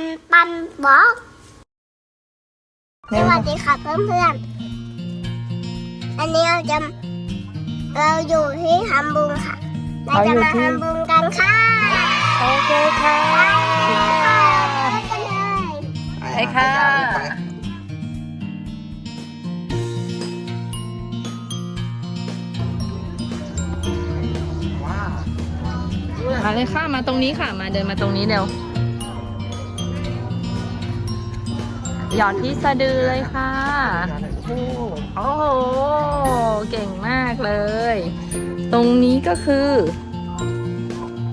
นปันบอกสวัสดีค่ะเพื่อนๆ อันนี้เราจะเราอยู่ที่ฮัมบุงค่ะ เราจะมาฮัมบุงกันค่ะ โอเคค่ะไปค่ะไปกันเลยไปค่ะ มาเลยค่ะ มาตรงนี้ค่ะ มาเดินมาตรงนี้เร็ว หยอดที่สะดือเลยค่ะ โอ้โห เก่งมากเลย ตรงนี้ก็คือ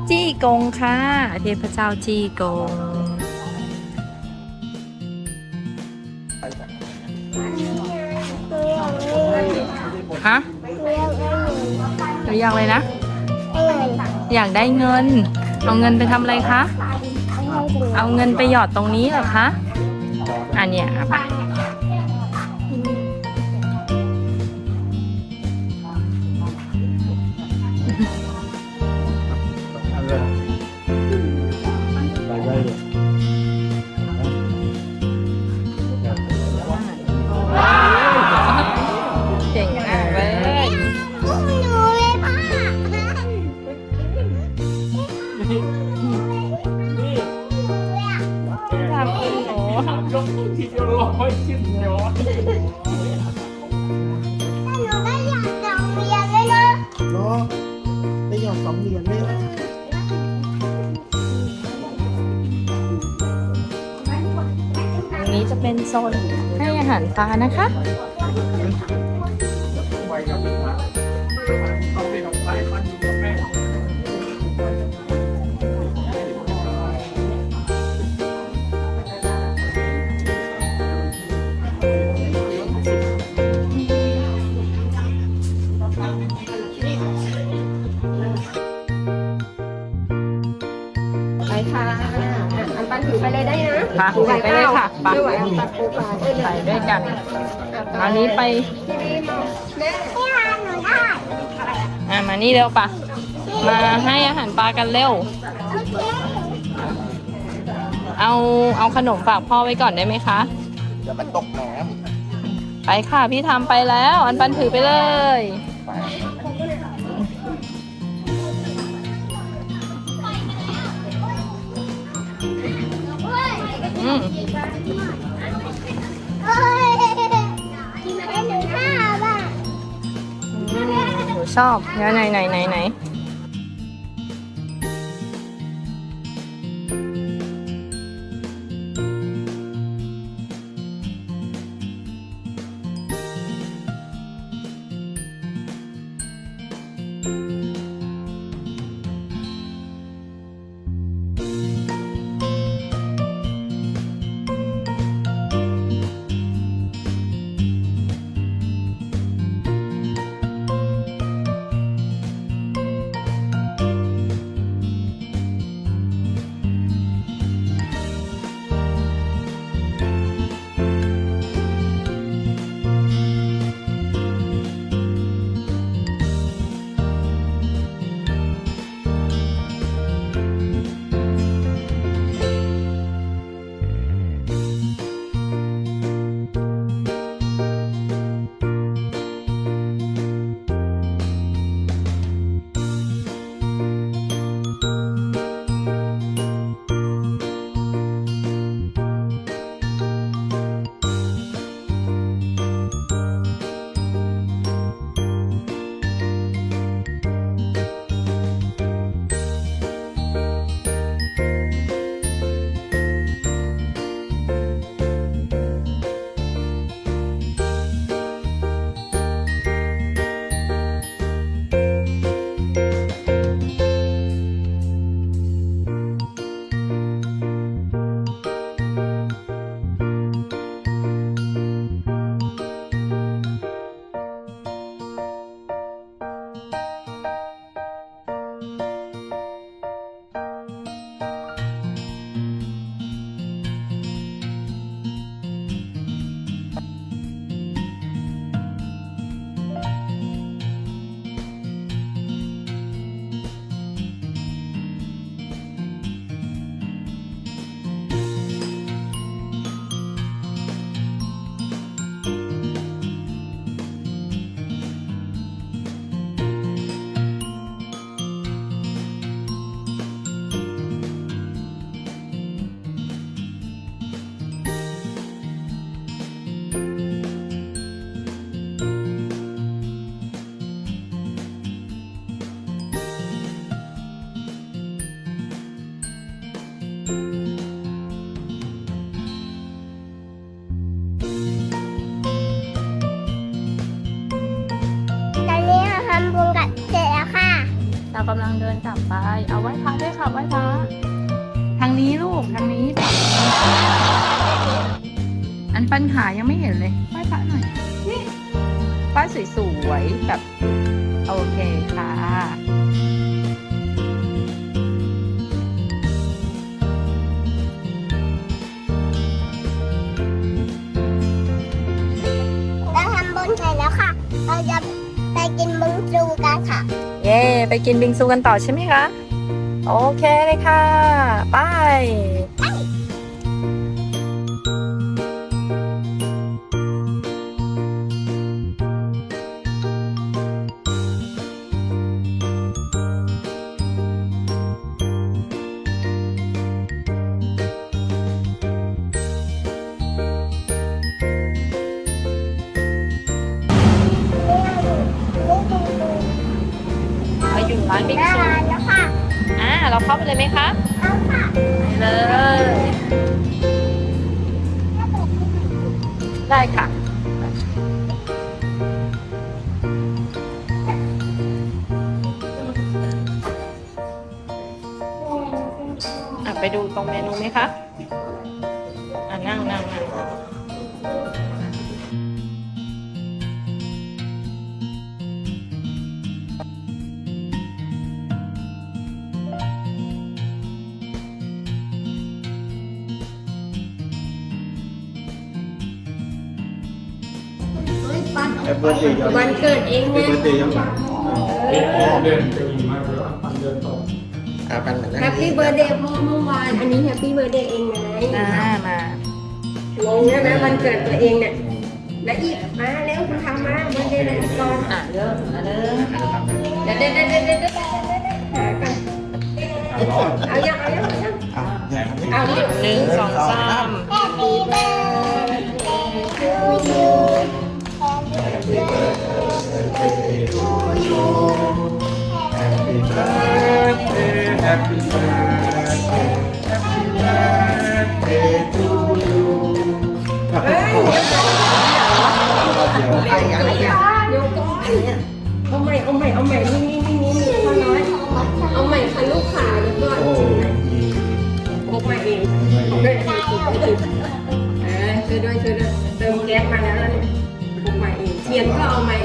จี้กงค่ะ เทพเจ้าจี้กง ฮะหรือยากเลยนะ อยากได้เงิน เอาเงินไปทำอะไรคะ เอาเงินไปหยอดตรงนี้เหรอคะ เนี้ยเอาไปเก่งมากเลยอุ้มหนูเลยพ่อ นี้จะเป็นโซนให้อาหารปลานะคะะค่ะถือไปเลยค่ะไปไม่ไหวอันปันปูปลาเออไปด้วยกันอันนี้ไปพี่ฮานหนูได้อะมานี่เร็วปะมาให้อาหารปลากันเร็วโอเคเอาเอาขนมฝากพ่อไว้ก่อนได้ไหมคะเดี๋ยวมันตกน้ไปค่ะพี่ทำไปแล้ว อันปันถือไปเลย มเฮ้ยให้หนูห้าบาทอืมหนูชอบ เดี๋ยวไหนไหนไหนไหน กำลังเดินกลับไป เอาไหว้พระด้วยค่ะไหว้พระทางนี้ลูกทางนี้อันปัญหายังไม่เห็นเลยไหว้พระหน่อยนี่ป้ายสวยๆแบบโอเคค่ะเราทำบุญเสร็จแล้วค่ะ เราจะไปกินบุญจูกันค่ะ ไปกินบิงซูกันต่อใช่ไหมคะ โอเคเลยค่ะ ไป เราเข้าไปเลยไหมคะเอาค่ะไปเลย ได้ค่ะอะไปดูตรงเมนูไหมคะ วันเกิดเองไงอ่าปันเหมือนแฮปปี้เบ t ร์ a เดย์เมื่อวาน อันนี้แฮปปี้เบ t ร์ a เดย์เองไงอ่ามางงใช่ไหมวันเกิดตัวเองเนี่ยแล้วอีกมาเร็วคุณทำมาวันเดย์เลยก่อนอะเริ่มอะเริ่มเดี๋ยวเดี๋ยวเดี๋ยวเดี๋ยวเดี๋ยวหากันเอายังเอายังเอายังอะอย่างนี้เอาดิหนึ่งสองสาม Happy birthday Happy birthday to you เฮ้ยเดี๋ยวให้กันเนี่ยโยกก้อนเนี่ยเอาใหม่เอาใหม่เอาใหม่นี่นี่นี่นี่พอน้อยเอาใหม่ค่ะลูกขาเดี๋ยวก่อนโอ้ยพกมาเองเอาด้วยเออช่วยด้วยช่วยด้วยเติมแก๊สมาแล้วนะเนี่ยพกมาเองเทียนก็เอามาเอง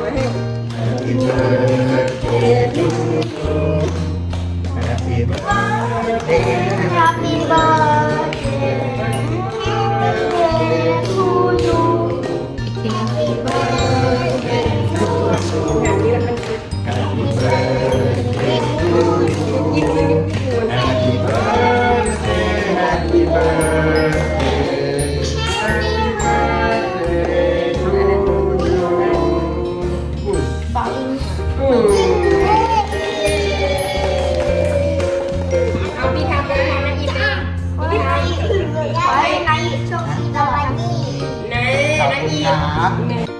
ำ